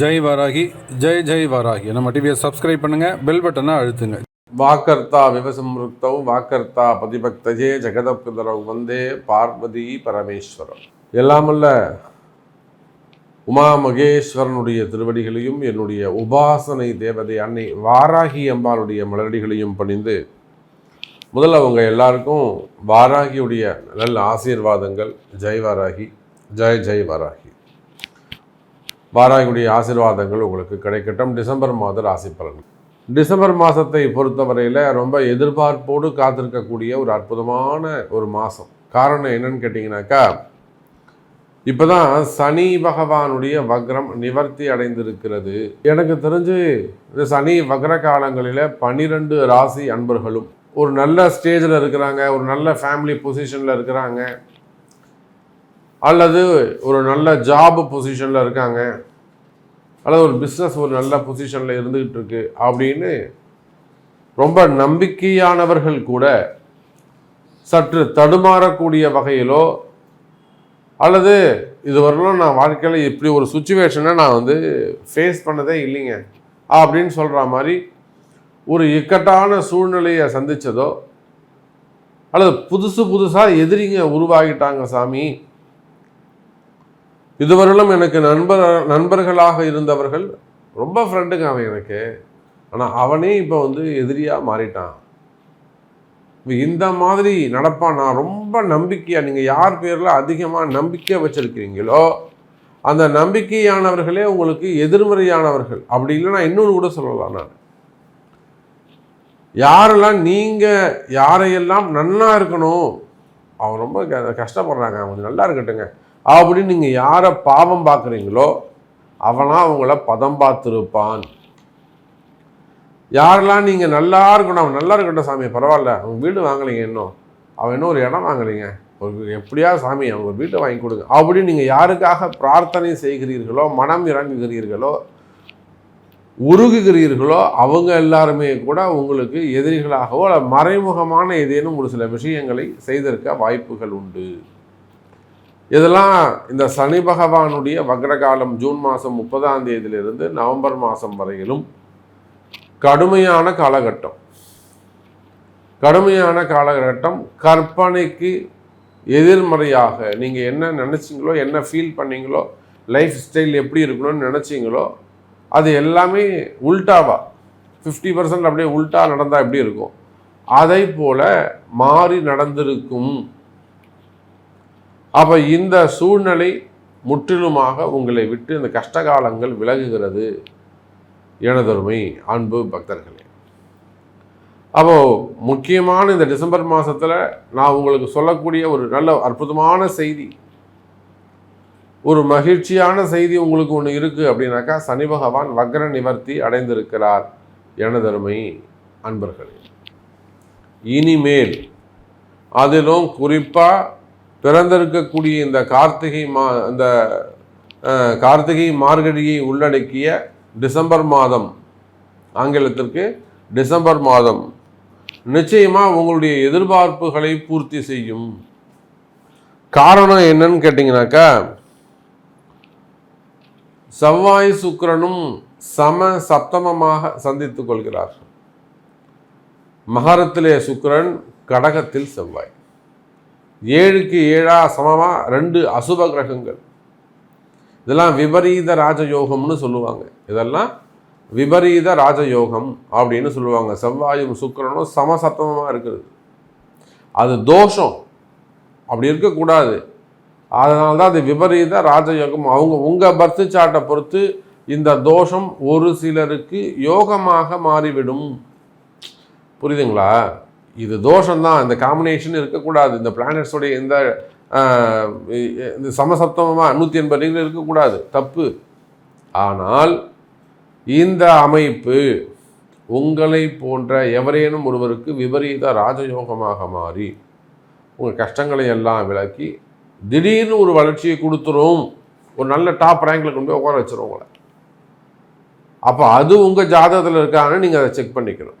ஜெய் வாராகி ஜெய் ஜெய் வாராகி. நம்ம டிவியை சப்ஸ்கிரைப் பண்ணுங்க பெல் பட்டனை அழுத்துங்க. வாக்கர்த்தா விவசம்ருக்தௌ வாக்கர்த்தா பதிபக்தஜே ஜெகதப்தரவ் வந்தே பார்வதி பரமேஸ்வரம் எல்லாமல்ல உமா மகேஸ்வரனுடைய திருவடிகளையும் என்னுடைய உபாசனை தேவதை அன்னை வாராகி அம்பாளுடைய மலரடிகளையும் பணிந்து முதல்ல அவங்க எல்லாருக்கும் வாராகியுடைய நல்ல ஆசீர்வாதங்கள். ஜெய் வாராகி ஜெய் ஜெய் வாராகி. வாராகியுடைய ஆசீர்வாதங்கள் உங்களுக்கு கிடைக்கட்டும். டிசம்பர் மாத ராசி பலன். டிசம்பர் மாதத்தை பொறுத்தவரையில் ரொம்ப எதிர்பார்ப்போடு காத்திருக்கக்கூடிய ஒரு அற்புதமான ஒரு மாதம் காரணம் என்னன்னு கேட்டிங்கனாக்கா இப்போ தான் சனி பகவானுடைய வக்ரம் நிவர்த்தி அடைந்திருக்கிறது. எனக்கு தெரிஞ்சு இந்த சனி வக்ர காலங்களில் பன்னிரெண்டு ராசி அன்பர்களும் ஒரு நல்ல ஸ்டேஜில் இருக்கிறாங்க ஒரு நல்ல ஃபேமிலி பொசிஷனில் இருக்கிறாங்க. அல்லது ஒரு நல்ல ஜாப் பொசிஷனில் இருக்காங்க. அல்லது ஒரு பிஸ்னஸ் ஒரு நல்ல பொசிஷனில் இருந்துக்கிட்டு இருக்கு அப்படின்னு ரொம்ப நம்பிக்கையானவர்கள் கூட சற்று தடுமாறக்கூடிய வகையிலோ அல்லது இதுவரையிலும் நான் வாழ்க்கையில் இப்படி ஒரு சுச்சுவேஷனை நான் வந்து ஃபேஸ் பண்ணதே இல்லைங்க. அப்படின்னு சொல்கிற மாதிரி ஒரு இக்கட்டான சூழ்நிலையை சந்தித்ததோ அல்லது புதுசு புதுசாக எதிரிங்க உருவாகிட்டாங்க சாமி. இதுவரையிலும் எனக்கு நண்பர் நண்பர்களாக இருந்தவர்கள் ரொம்ப ஃப்ரெண்டுங்க அவன் எனக்கு. ஆனால் அவனே இப்போ வந்து எதிரியாக மாறிட்டான். இந்த மாதிரி நடப்பான் நான் ரொம்ப நம்பிக்கையாக நீங்கள் யார் பேரில் அதிகமாக நம்பிக்கை வச்சுருக்கிறீங்களோ அந்த நம்பிக்கையானவர்களே உங்களுக்கு எதிர்மறையானவர்கள். அப்படி இல்லைன்னா இன்னொன்று கூட சொல்லலாம் நான். யாரெல்லாம் நீங்கள் யாரையெல்லாம் நன்னா இருக்கணும் அவன் ரொம்ப க- கஷ்டப்படுறாங்க. அவங்க நல்லா இருக்கட்டுங்க அப்படின்னு நீங்கள் யாரை பாவம் பார்க்குறீங்களோ அவனாக அவங்கள பதம் பார்த்துருப்பான். யாரெல்லாம் நீங்கள் நல்லா இருக்கணும் அவன் நல்லா இருக்கட்டும் சாமி பரவாயில்ல. அவங்க வீடு வாங்கலைங்க இன்னும். அவன் இன்னும் ஒரு இடம் வாங்கலைங்க. ஒரு எப்படியா சாமி அவங்க ஒரு வீட்டை வாங்கி கொடுங்க. அப்படின்னு நீங்கள் யாருக்காக பிரார்த்தனை செய்கிறீர்களோ மனம் இறங்குகிறீர்களோ உருகுகிறீர்களோ அவங்க எல்லாருமே கூட உங்களுக்கு எதிரிகளாகவோ மறைமுகமான ஏதேனும் ஒரு சில விஷயங்களை செய்திருக்க வாய்ப்புகள் உண்டு. இதெல்லாம் இந்த சனி பகவானுடைய வக்ரகாலம் ஜூன் மாதம் முப்பதாம் தேதியிலிருந்து நவம்பர் மாதம் வரையிலும் கடுமையான காலகட்டம். கடுமையான காலகட்டம். கற்பனைக்கு எதிர்மறையாக நீங்கள் என்ன நினச்சிங்களோ என்ன ஃபீல் பண்ணீங்களோ லைஃப் ஸ்டைல் எப்படி இருக்கணும்னு நினச்சிங்களோ அது எல்லாமே உல்டாவா? ஃபிஃப்டி பர்சன்ட் அப்படியே உல்டா நடந்தால் எப்படி இருக்கும்? அதை போல மாறி நடந்திருக்கும். அப்போ இந்த சூழ்நிலை முற்றிலுமாக உங்களை விட்டு இந்த கஷ்டகாலங்கள் விலகுகிறது. எனதொருமை அன்பு பக்தர்களே. அப்போ முக்கியமான இந்த டிசம்பர் மாதத்தில் நான் உங்களுக்கு சொல்லக்கூடிய ஒரு நல்ல அற்புதமான செய்தி. ஒரு மகிழ்ச்சியான செய்தி உங்களுக்கு ஒன்று இருக்குது அப்படின்னாக்கா சனி பகவான் வக்ர நிவர்த்தி அடைந்திருக்கிறார் எனதருமை அன்பர்களே. இனிமேல் அதிலும் குறிப்பாக பிறந்திருக்கக்கூடிய இந்த கார்த்திகை மா இந்த கார்த்திகை மார்கழியை உள்ளடக்கிய டிசம்பர் மாதம் ஆங்கிலத்திற்கு டிசம்பர் மாதம் நிச்சயமாக உங்களுடைய எதிர்பார்ப்புகளை பூர்த்தி செய்யும். காரணம் என்னன்னு கேட்டிங்கனாக்கா செவ்வாய் சுக்கிரனும் சம சப்தமமாக சந்தித்துக் கொள்கிறார். மகரத்திலே சுக்கிரன் கடகத்தில் செவ்வாய். ஏழுக்கு ஏழா சமமாக ரெண்டு அசுப கிரகங்கள். இதெல்லாம் விபரீத ராஜயோகம்னு சொல்லுவாங்க. இதெல்லாம் விபரீத ராஜயோகம் அப்படின்னு சொல்லுவாங்க. செவ்வாயும் சுக்கிரனும் சமசத்தமமாக இருக்கிறது. அது தோஷம். அப்படி இருக்கக்கூடாது. அதனால தான் அது விபரீத ராஜயோகம். அவங்க உங்கள் பர்த் சார்ட்டை பொறுத்து இந்த தோஷம் ஒரு சிலருக்கு யோகமாக மாறிவிடும். புரியுதுங்களா? இது தோஷம்தான். இந்த காம்பினேஷன் இருக்கக்கூடாது. இந்த பிளானட்ஸோடைய இந்த இந்த சமசப்தமமாக நூற்றி எண்பது டிகிரி இருக்கக்கூடாது. தப்பு. ஆனால் இந்த அமைப்பு உங்களை போன்ற எவரேனும் ஒருவருக்கு விபரீத ராஜயோகமாக மாறி உங்கள் கஷ்டங்களை எல்லாம் விளக்கி திடீர்னு ஒரு வளர்ச்சியை கொடுத்துரும். ஒரு நல்ல டாப் ரேங்கில் கொண்டு போய் உட்கார வச்சிரும் உங்களை. அப்போ அது உங்கள் ஜாதகத்தில் இருக்கான்னு நீங்கள் அதை செக் பண்ணிக்கணும்.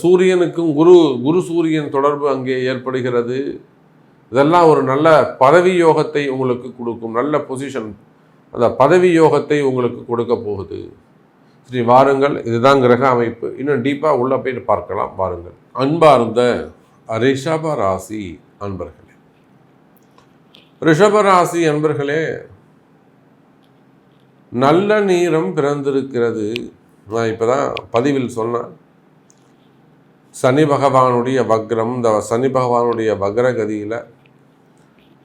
சூரியனுக்கும் குரு குரு சூரியன் தொடர்பு அங்கே ஏற்படுகிறது. இதெல்லாம் ஒரு நல்ல பதவி யோகத்தை உங்களுக்கு கொடுக்கும் நல்ல பொசிஷன் அந்த பதவி யோகத்தை உங்களுக்கு கொடுக்க போகுது. சரி வாருங்கள் இதுதான் கிரக அமைப்பு. இன்னும் டீப்பாக உள்ளே போயிட்டு பார்க்கலாம் வாருங்கள். அன்பார்ந்த ரிஷப ராசி அன்பர்களே. ரிஷப ராசி அன்பர்களே நல்ல நேரம் பிறந்திருக்கிறது. நான் இப்போ தான் பதிவில் சொன்னேன் சனி பகவானுடைய வக்ரம் இந்த சனி பகவானுடைய வக்ரகதியில்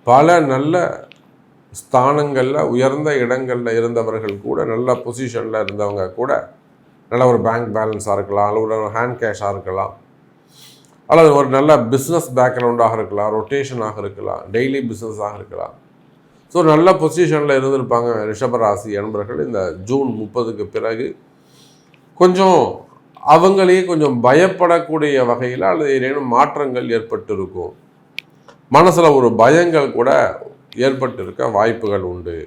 பல நல்ல ஸ்தானங்களில் உயர்ந்த இடங்களில் இருந்தவர்கள் கூட நல்ல பொசிஷனில் இருந்தவங்க கூட நல்ல ஒரு பேங்க் பேலன்ஸாக இருக்கலாம் அல்லது ஒரு ஹேண்ட் கேஷாக இருக்கலாம் அல்லது ஒரு நல்ல பிஸ்னஸ் பேக்ரவுண்டாக இருக்கலாம் ரொட்டேஷனாக இருக்கலாம் டெய்லி பிஸ்னஸாக இருக்கலாம். ஸோ நல்ல பொசிஷனில் இருந்திருப்பாங்க ரிஷபராசி அன்பர்கள். இந்த ஜூன் முப்பதுக்கு பிறகு கொஞ்சம் அவங்களையே கொஞ்சம் பயப்படக்கூடிய வகையில் அல்லது ஏதேனும் மாற்றங்கள் ஏற்பட்டிருக்கும். மனசில் ஒரு பயங்கள் கூட ஏற்பட்டிருக்க வாய்ப்புகள் உண்டு.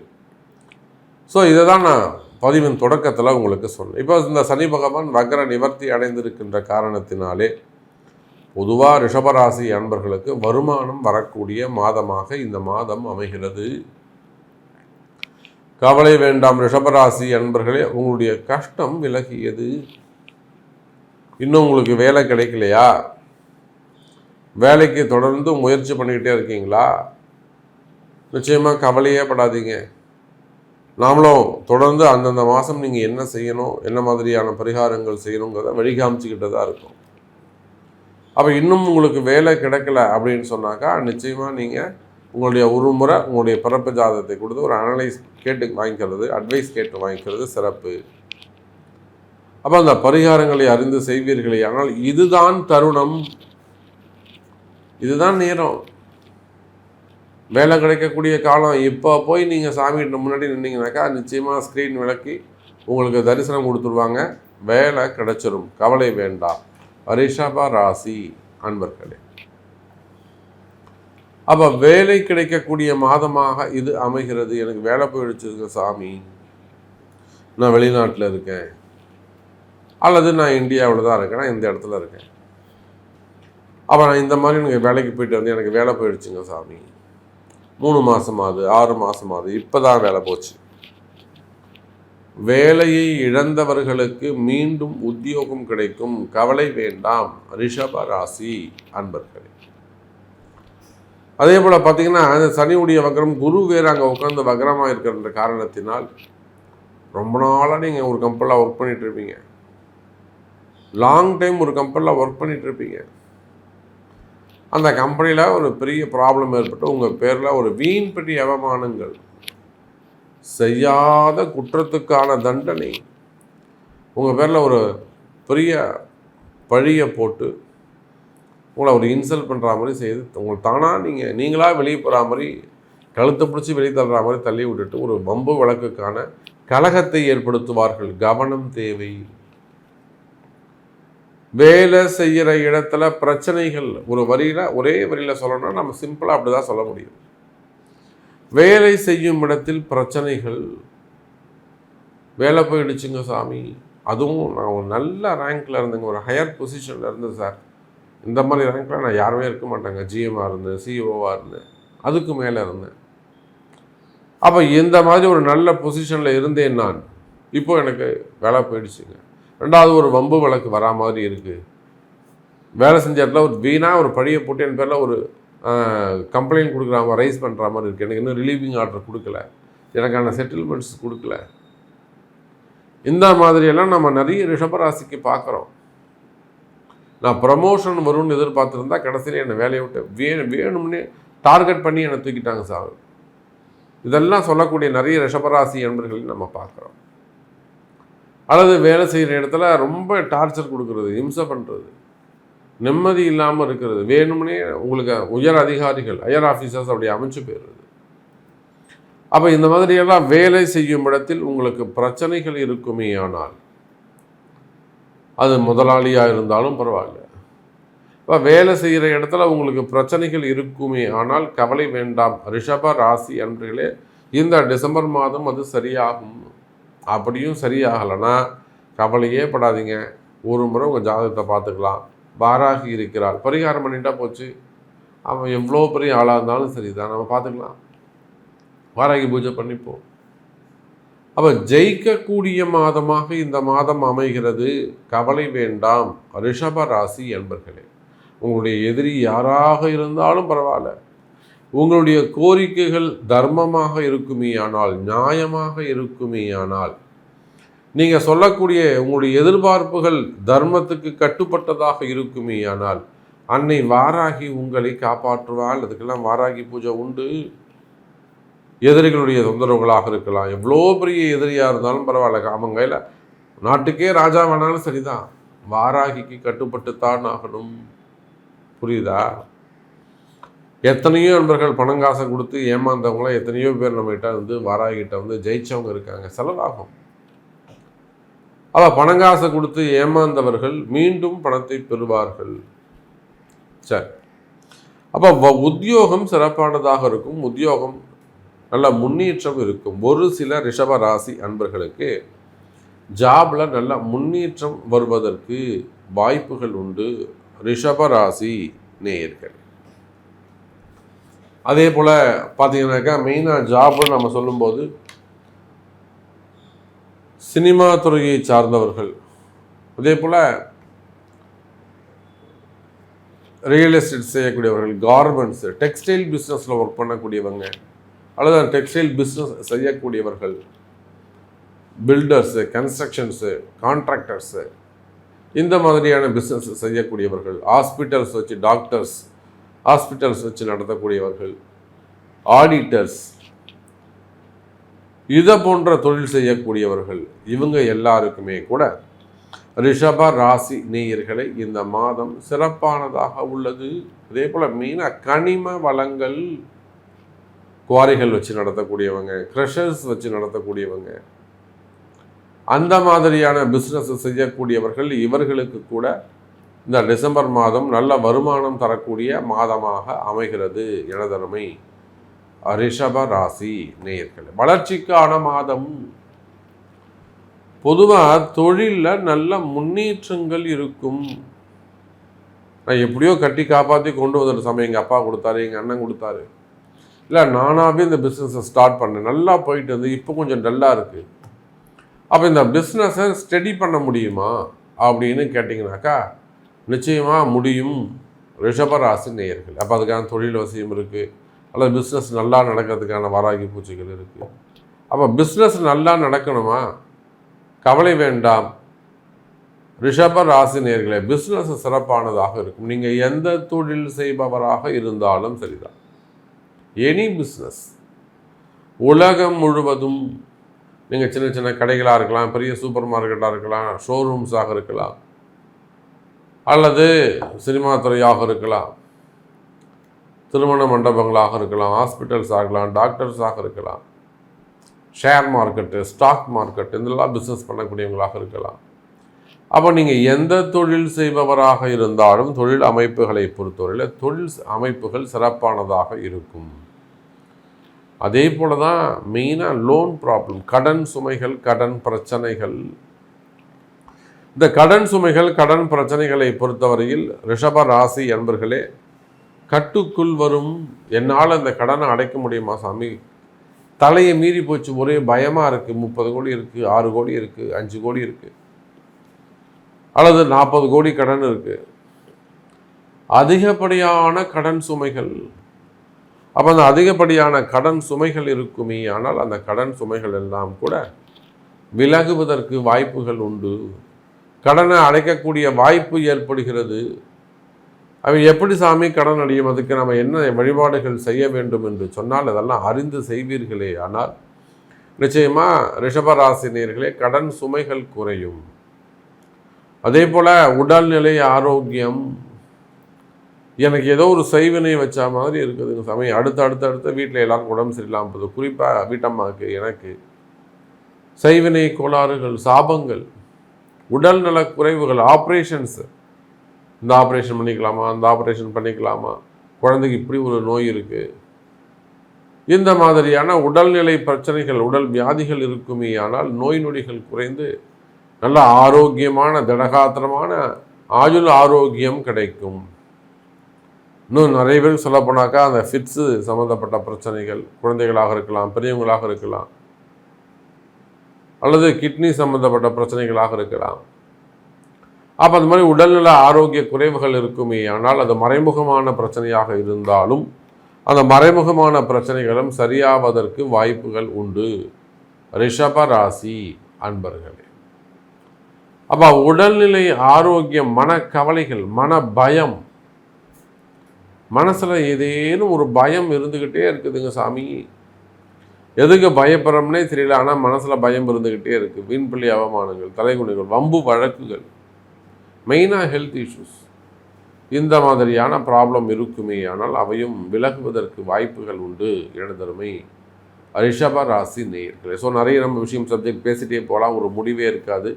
ஸோ இதை தான் நான் பதிவின் தொடக்கத்தில் உங்களுக்கு சொன்னேன். இப்போ இந்த சனி பகவான் வக்ர நிவர்த்தி அடைந்திருக்கின்ற காரணத்தினாலே பொதுவாக ரிஷபராசி அன்பர்களுக்கு வருமானம் வரக்கூடிய மாதமாக இந்த மாதம் அமைகிறது. கவலை வேண்டாம் ரிஷபராசி அன்பர்களே உங்களுடைய கஷ்டம் விலகியது. இன்னும் உங்களுக்கு வேலை கிடைக்கலையா? வேலைக்கு தொடர்ந்து முயற்சி பண்ணிக்கிட்டே இருக்கீங்களா? நிச்சயமாக கவலையே படாதீங்க. நாமளும் தொடர்ந்து அந்தந்த மாதம் நீங்கள் என்ன செய்யணும் என்ன மாதிரியான பரிகாரங்கள் செய்யணுங்கிறத வழிகாமிச்சிக்கிட்டு தான் இருக்கும். அப்போ இன்னும் உங்களுக்கு வேலை கிடைக்கல அப்படின்னு சொன்னாக்கா நிச்சயமாக நீங்கள் உங்களுடைய ஒரு முறை உங்களுடைய பிறப்பு ஜாதகத்தை கொடுத்து ஒரு அனலைஸ் கேட்டு வாங்கிக்கிறது அட்வைஸ் கேட்டு வாங்கிக்கிறது சிறப்பு. அப்போ அந்த பரிகாரங்களை அறிந்து செய்வீர்களே ஆனால் இதுதான் தருணம். இதுதான் நேரம். வேலை கிடைக்கக்கூடிய காலம். இப்போ போய் நீங்கள் சாமிகிட்ட முன்னாடி நின்னீங்கனாக்கா நிச்சயமாக ஸ்க்ரீன் விளக்கி உங்களுக்கு தரிசனம் கொடுத்துருவாங்க. வேலை கிடைச்சிரும். கவலை வேண்டாம். ரிஷப ராசி அன்பர்களே. அப்போ வேலை கிடைக்கக்கூடிய மாதமாக இது அமைகிறது. எனக்கு வேலை போயிடுச்சுங்க சாமி. நான் வெளிநாட்டில் இருக்கேன். அல்லது நான் இந்தியாவில் தான் இருக்கேன்? நான் இந்த இடத்துல இருக்கேன். அப்போ நான் இந்த மாதிரி எனக்கு வேலைக்கு போயிட்டு வந்து எனக்கு வேலை போயிடுச்சுங்க சாமி. மூணு மாதமாகுது ஆறு மாதமாகுது இப்போ தான் வேலை போச்சு. வேலையை இழந்தவர்களுக்கு மீண்டும் உத்தியோகம் கிடைக்கும் கவலை வேண்டாம் ரிஷப ராசி அன்பர்களே. அதே போல் பார்த்தீங்கன்னா அந்த சனியுடைய வக்ரம் குரு வேறு அங்கே உட்காந்து வக்ரமாக இருக்கிற காரணத்தினால் ரொம்ப நாளாக நீங்கள் ஒரு கம்பெனியில் ஒர்க் பண்ணிகிட்டு இருப்பீங்க. லாங் டைம் ஒரு கம்பெனியில் ஒர்க் பண்ணிகிட்ருப்பீங்க இருப்பீங்க அந்த கம்பெனியில் ஒரு பெரிய ப்ராப்ளம் ஏற்பட்டு உங்கள் பேரில் ஒரு வீண் பெட்டி அவமானங்கள். செய்யாத குற்றத்துக்கான தண்டனை. உங்கள் பேரில் ஒரு பெரிய பழியை போட்டு உங்களை ஒரு இன்சல்ட் பண்ணுற மாதிரி செய்து உங்களை தானாக நீங்கள் நீங்களாக வெளியே போகிற மாதிரி கழுத்தை பிடிச்சி வெளியே தள்ளுற மாதிரி தள்ளி விட்டுட்டு ஒரு வம்பு வழக்குக்கான கலகத்தை ஏற்படுத்துவார்கள். கவனம் தேவை. வேலை செய்கிற இடத்துல பிரச்சனைகள் ஒரு வரியில் ஒரே வரியில் சொல்லணும்னா நம்ம சிம்பிளாக அப்படி தான் சொல்ல முடியும். வேலை செய்யும் இடத்தில் பிரச்சனைகள் வேலை போயிடுச்சுங்க சாமி. அதுவும் நான் ஒரு நல்ல ரேங்க்கில் இருந்தேங்க ஒரு ஹையர் பொசிஷனில் இருந்தேன் சார் இந்த மாதிரி ரேங்க்கில் நான் யாருமே இருக்க மாட்டேங்க. ஜிஎம்மாக இருந்தேன் சிஇஓவாக இருந்தேன் அதுக்கு மேலே இருந்தேன். அப்போ இந்த மாதிரி ஒரு நல்ல பொசிஷனில் இருந்தேன் நான். இப்போ எனக்கு வேலை போயிடுச்சுங்க. ரெண்டாவது ஒரு வம்பு வழக்கு வரா மாதிரி இருக்குது வேலை செஞ்ச இடத்துல ஒரு வீணாக ஒரு பழியை போட்டு என் பேரில் ஒரு கம்ப்ளைண்ட் கொடுக்குற மாதிரி ரைஸ் பண்ணுற மாதிரி இருக்குது எனக்கு இன்னும் ரிலீவிங் ஆர்டர் கொடுக்கல. எனக்கான செட்டில்மெண்ட்ஸ் கொடுக்கல. இந்த மாதிரியெல்லாம் நம்ம நிறைய ரிஷபராசிக்கு பார்க்குறோம். நான் ப்ரமோஷன் வரும்னு எதிர்பார்த்துருந்தா கடைசியில் என்னை வேலையை விட்டு வே வேணும்னே டார்கெட் பண்ணி என்னை தூக்கிட்டாங்க சார். இதெல்லாம் சொல்லக்கூடிய நிறைய ரிஷபராசி என்பர்களை நம்ம பார்க்குறோம். அல்லது வேலை செய்கிற இடத்துல ரொம்ப டார்ச்சர் கொடுக்கறது இம்சை பண்ணுறது நிம்மதி இல்லாமல் இருக்கிறது. வேணும்னே உங்களுக்கு உயர் அதிகாரிகள் ஹையர் ஆஃபீஸர்ஸ் அப்படி அமைச்சு போயிடுறது. அப்போ இந்த மாதிரியெல்லாம் வேலை செய்யும் இடத்தில் உங்களுக்கு பிரச்சனைகள் இருக்குமே ஆனால் அது முதலாளியாக இருந்தாலும் பரவாயில்ல. இப்போ வேலை செய்கிற இடத்துல உங்களுக்கு பிரச்சனைகள் இருக்குமே ஆனால் கவலை வேண்டாம். ரிஷப ராசி அன்றுகளே இந்த டிசம்பர் மாதம் அது சரியாகும். அப்படியும் சரியாகலைன்னா கவலையே படாதீங்க. ஒரு முறை உங்கள் ஜாதகத்தை பார்த்துக்கலாம். வாராகி இருக்கிறாள். பரிகாரம் பண்ணிட்டா போச்சு. அவன் எவ்வளோ பெரிய ஆளாக இருந்தாலும் சரி தான் நம்ம பார்த்துக்கலாம். வாராகி பூஜை பண்ணிப்போம் அப்போ ஜெயிக்கக்கூடிய மாதமாக இந்த மாதம் அமைகிறது கவலை வேண்டாம். ரிஷப ராசி என்பர்களே உங்களுடைய எதிரி யாராக இருந்தாலும் பரவாயில்ல. உங்களுடைய கோரிக்கைகள் தர்மமாக இருக்குமேயானால் நியாயமாக இருக்குமேயானால் நீங்கள் சொல்லக்கூடிய உங்களுடைய எதிர்பார்ப்புகள் தர்மத்துக்கு கட்டுப்பட்டதாக இருக்குமேயானால் அன்னை வாராகி உங்களை காப்பாற்றுவாள் அதுக்கெல்லாம் வாராகி பூஜை உண்டு. எதிரிகளுடைய தொந்தரவுகளாக இருக்கலாம். எவ்வளோ பெரிய எதிரியாக இருந்தாலும் பரவாயில்ல. அவன் கையில் நாட்டுக்கே ராஜா வேணாலும் சரிதான். வாராகிக்கு கட்டுப்பட்டுத்தான் ஆகணும். புரியுதா? எத்தனையோ நண்பர்கள் பணம் காசை கொடுத்து ஏமாந்தவங்களாம் எத்தனையோ பேர் நம்மகிட்ட வந்து வாராகிட்ட வந்து ஜெயிச்சவங்க இருக்காங்க. செலவாகும். அவ பணங்காசை கொடுத்து ஏமாந்தவர்கள் மீண்டும் பணத்தை பெறுவார்கள். சரி. அப்போ உத்தியோகம் சிறப்பானதாக இருக்கும். உத்தியோகம் நல்ல முன்னேற்றம் இருக்கும். ஒரு சில ரிஷப ராசி அன்பர்களுக்கு ஜாப்ல நல்ல முன்னேற்றம் வருவதற்கு வாய்ப்புகள் உண்டு. ரிஷப ராசி நேயர்கள். அதே போல் பார்த்தீங்கன்னாக்கா மெயினாக ஜாப்னு நம்ம சொல்லும்போது சினிமா துறையை சார்ந்தவர்கள். அதே போல் ரியல் எஸ்டேட் செய்யக்கூடியவர்கள் கார்மெண்ட்ஸ் டெக்ஸ்டைல் பிஸ்னஸில் ஒர்க் பண்ணக்கூடியவங்க அல்லது டெக்ஸ்டைல் பிஸ்னஸ் செய்யக்கூடியவர்கள் பில்டர்ஸு கன்ஸ்ட்ரக்ஷன்ஸு கான்ட்ராக்டர்ஸு இந்த மாதிரியான பிஸ்னஸ் செய்யக்கூடியவர்கள் ஹாஸ்பிட்டல்ஸ் வச்சு டாக்டர்ஸ் ஹாஸ்பிட்டல்ஸ் வச்சு நடத்தக்கூடியவர்கள் ஆடிட்டர்ஸ் இதை போன்ற தொழில் செய்யக்கூடியவர்கள் இவங்க எல்லாருக்குமே கூட ரிஷப ராசி நேயர்களை இந்த மாதம் சிறப்பானதாக உள்ளது. அதே போல் மீன கனிம வளங்கள் குவாரிகள் வச்சு நடத்தக்கூடியவங்க க்ரஷர்ஸ் வச்சு நடத்தக்கூடியவங்க அந்த மாதிரியான பிஸ்னஸ் செய்யக்கூடியவர்கள் இவர்களுக்கு கூட இந்த டிசம்பர் மாதம் நல்ல வருமானம் தரக்கூடிய மாதமாக அமைகிறது எனதருமை ரிஷப ராசி நேயர்கள். வளர்ச்சிக்கான மாதம். பொதுவாக தொழிலில் நல்ல முன்னேற்றங்கள் இருக்கும். நான் எப்படியோ கட்டி காப்பாற்றி கொண்டு வந்த சமயம் எங்கள் அப்பா கொடுத்தாரு எங்கள் அண்ணன் கொடுத்தாரு. இல்லை நானாகவே இந்த பிஸ்னஸை ஸ்டார்ட் பண்ணேன். நல்லா போயிட்டு வந்து இப்போ கொஞ்சம் டல்லாக இருக்குது அப்போ இந்த பிஸ்னஸை ஸ்டடி பண்ண முடியுமா? அப்படின்னு கேட்டிங்கனாக்கா நிச்சயமாக முடியும் ரிஷபராசி நேயர்கள். அப்போ அதுக்கான தொழில் வசியம் இருக்குது அல்லது பிஸ்னஸ் நல்லா நடக்கிறதுக்கான வாராகி பூச்சிகள் இருக்குது அப்போ பிஸ்னஸ் நல்லா நடக்கணுமா? கவலை வேண்டாம். ரிஷப ராசி நேயர்களே பிஸ்னஸ் சிறப்பானதாக இருக்கும். நீங்கள் எந்த தொழில் செய்பவராக இருந்தாலும் சரிதான். எனி பிஸ்னஸ் உலகம் முழுவதும் நீங்கள் சின்ன சின்ன கடைகளாக இருக்கலாம் பெரிய சூப்பர் மார்க்கெட்டாக இருக்கலாம் ஷோரூம்ஸாக இருக்கலாம். அல்லது சினிமா துறையாக இருக்கலாம் திருமண மண்டபங்களாக இருக்கலாம் ஹாஸ்பிட்டல்ஸ் ஆகலாம் டாக்டர்ஸாக இருக்கலாம் ஷேர் மார்க்கெட்டு ஸ்டாக் மார்க்கெட் இதெல்லாம் பிஸ்னஸ் பண்ணக்கூடியவங்களாக இருக்கலாம். அப்போ நீங்கள் எந்த தொழில் செய்பவராக இருந்தாலும் தொழில் அமைப்புகளை பொறுத்தவரையில் தொழில் அமைப்புகள் சிறப்பானதாக இருக்கும். அதே போல தான் மெயினாக லோன் ப்ராப்ளம் கடன் சுமைகள் கடன் பிரச்சனைகள் இந்த கடன் சுமைகள் கடன் பிரச்சனைகளை பொறுத்தவரையில் ரிஷப ராசி என்பர்களே கட்டுக்குள் வரும் என்னால் அந்த கடனை அடைக்க முடியுமா சாமி? தலையை மீறி போச்சு ஒரே பயமாக இருக்குது முப்பது கோடி இருக்குது ஆறு கோடி இருக்குது அஞ்சு கோடி இருக்குது அல்லது நாற்பது கோடி கடன் இருக்குது அதிகப்படியான கடன் சுமைகள். அப்போ அந்த அதிகப்படியான கடன் சுமைகள் இருக்குமே ஆனால் அந்த கடன் சுமைகள் எல்லாம் கூட விலகுவதற்கு வாய்ப்புகள் உண்டு. கடனை அடைக்கக்கூடிய வாய்ப்பு ஏற்படுகிறது. அவன் எப்படி சாமி கடன் அடையும்? அதுக்கு நம்ம என்ன வழிபாடுகள் செய்ய வேண்டும் என்று சொன்னால் அதெல்லாம் அறிந்து செய்வீர்களே. ஆனால் நிச்சயமாக ரிஷபராசினியர்களே கடன் சுமைகள் குறையும். அதே போல் உடல்நிலை ஆரோக்கியம். எனக்கு ஏதோ ஒரு செய்வினை வச்ச மாதிரி இருக்குதுங்க சமயம் அடுத்து அடுத்து அடுத்து வீட்டில் எல்லாருக்கும் உடம்பு சரியில்லாமல் போகுது குறிப்பாக வீட்டம்மாவுக்கு எனக்கு செய்வினை கோளாறுகள் சாபங்கள். உடல்நல குறைவுகள் ஆப்ரேஷன்ஸ் இந்த ஆப்ரேஷன் பண்ணிக்கலாமா? அந்த ஆப்ரேஷன் பண்ணிக்கலாமா? குழந்தைக்கு இப்படி ஒரு நோய் இருக்குது இந்த மாதிரியான உடல்நிலை பிரச்சனைகள் உடல் வியாதிகள் இருக்குமே ஆனால் நோய் நொடிகள் குறைந்து நல்ல ஆரோக்கியமான திடகாத்திரமான ஆயுள் ஆரோக்கியம் கிடைக்கும். இன்னும் நிறைய பேருக்கு சொல்லப்போனாக்கா அந்த ஃபிட்ஸு சம்மந்தப்பட்ட பிரச்சனைகள் குழந்தைகளாக இருக்கலாம் பெரியவங்களாக இருக்கலாம். அல்லது கிட்னி சம்பந்தப்பட்ட பிரச்சனைகளாக இருக்கலாம். அப்போ அந்த மாதிரி உடல்நல ஆரோக்கிய குறைவுகள் இருக்குமே ஆனால் அது மறைமுகமான பிரச்சனையாக இருந்தாலும் அந்த மறைமுகமான பிரச்சனைகளும் சரியாவதற்கு வாய்ப்புகள் உண்டு. ரிஷப ராசி அன்பர்களே. அப்போ உடல்நிலை ஆரோக்கியம் மனக்கவலைகள் மன பயம். மனசில் ஏதேனும் ஒரு பயம் இருந்துக்கிட்டே இருக்குதுங்க சாமி. எதுக்கு பயப்படுறோம்னே தெரியல. ஆனால் மனசில் பயம் இருந்துக்கிட்டே இருக்குது வீண்பள்ளி அவமானங்கள் தலைகுணிகள் வம்பு வழக்குகள். மெயினாக ஹெல்த் இஷ்யூஸ் இந்த மாதிரியான ப்ராப்ளம் இருக்குமே. ஆனால் அவையும் விலகுவதற்கு வாய்ப்புகள் உண்டு. இடதருமை ரிஷப ராசி நேயர்களே. ஸோ நிறைய நம்ம விஷயம் சப்ஜெக்ட் பேசிகிட்டே போகலாம் ஒரு முடிவே இருக்காது.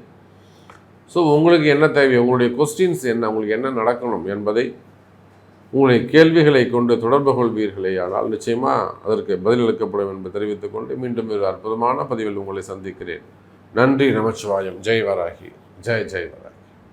ஸோ உங்களுக்கு என்ன தேவை? உங்களுடைய கொஸ்டின்ஸ் என்ன? உங்களுக்கு என்ன நடக்கணும்? என்பதை உங்களை கேள்விகளை கொண்டு தொடர்பு கொள்வீர்களே ஆனால் நிச்சயமாக அதற்கு பதிலளிக்கப்படும் என்று தெரிவித்துக் கொண்டு மீண்டும் ஒரு அற்புதமான பதிவில் உங்களை சந்திக்கிறேன். நன்றி நமச்சிவாயம். ஜெய் வராகி. ஜெய் ஜெய்